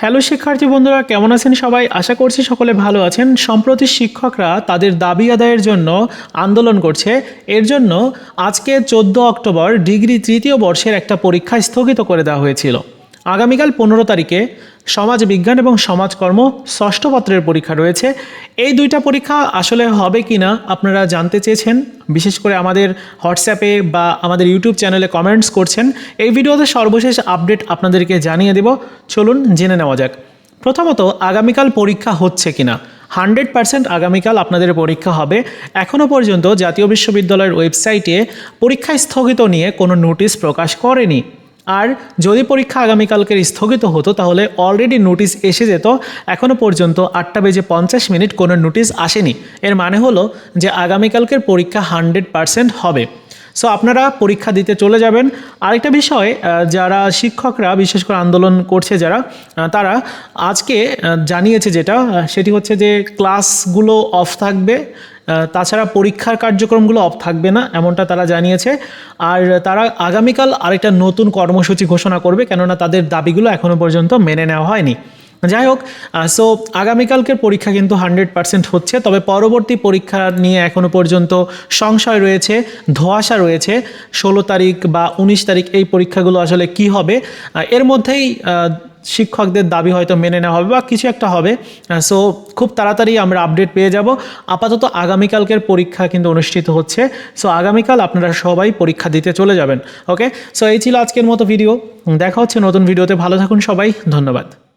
Hello শিক্ষার্থী বন্ধুরা, কেমন আছেন সবাই? আশা করছি সকলে ভালো আছেন। সম্প্রতি শিক্ষকরা তাদের দাবি আদায়ের জন্য আন্দোলন করছে। এর জন্য আজকে চোদ্দ অক্টোবর, ডিগ্রি তৃতীয় বর্ষের একটা পরীক্ষা স্থগিত করে দেওয়া হয়েছিল। আগামীকাল পনেরো তারিখে সমাজ বিজ্ঞান এবং সমাজকর্ম ষষ্ঠ পত্রের পরীক্ষা রয়েছে। এই দুইটা পরীক্ষা আসলে হবে কি না আপনারা জানতে চেয়েছেন, বিশেষ করে আমাদের হোয়াটসঅ্যাপে বা আমাদের ইউটিউব চ্যানেলে কমেন্টস করছেন। এই ভিডিওতে সর্বশেষ আপডেট আপনাদেরকে জানিয়ে দেব। চলুন জেনে নেওয়া যাক। প্রথমত, আগামীকাল পরীক্ষা হচ্ছে কিনা? হান্ড্রেড পার্সেন্ট আগামীকাল আপনাদের পরীক্ষা হবে। এখনও পর্যন্ত জাতীয় বিশ্ববিদ্যালয়ের ওয়েবসাইটে পরীক্ষা স্থগিত নিয়ে কোনো নোটিশ প্রকাশ করেনি। আর যদি পরীক্ষা আগামীকালকের স্থগিত হতো, তাহলে অলরেডি নোটিশ এসে যেত। এখনও পর্যন্ত আটটা বেজে পঞ্চাশ মিনিট কোনো নোটিশ আসেনি। এর মানে হলো যে আগামীকালকের পরীক্ষা হান্ড্রেড পার্সেন্ট হবে। সো আপনারা পরীক্ষা দিতে চলে যাবেন। আরেকটা বিষয় যারা শিক্ষকরা, বিশেষ করে আন্দোলন করছে যারা তারা আজকে জানিয়েছে যেটা সেটি হচ্ছে যে ক্লাসগুলো অফ থাকবে। তাছাড়া পরীক্ষার কার্যক্রমগুলো অফ থাকবে না, এমনটা তারা জানিয়েছে। আর তারা আগামীকাল আরেকটা নতুন কর্মসূচি ঘোষণা করবে, কেননা তাদের দাবিগুলো এখনও পর্যন্ত মেনে নেওয়া হয়নি। যাই হোক সো আগামীকালকের পরীক্ষা কিন্তু হান্ড্রেড পার্সেন্ট হচ্ছে, তবে পরবর্তী পরীক্ষা নিয়ে এখনও পর্যন্ত সংশয় রয়েছে, ধোঁয়াশা রয়েছে। ষোলো তারিখ বা উনিশ তারিখ এই পরীক্ষাগুলো আসলে কি হবে? এর মধ্যেই শিক্ষকদের দাবি হয়তো মেনে নেওয়া হবে বা কিছু একটা হবে। সো খুব তাড়াতাড়ি আমরা আপডেট পেয়ে যাব। আপাতত আগামীকালকের পরীক্ষা কিন্তু অনুষ্ঠিত হচ্ছে। সো আগামীকাল আপনারা সবাই পরীক্ষা দিতে চলে যাবেন ওকে সো এই ছিল আজকের মতো ভিডিও দেখা হচ্ছে নতুন ভিডিওতে ভালো থাকুন সবাই। ধন্যবাদ।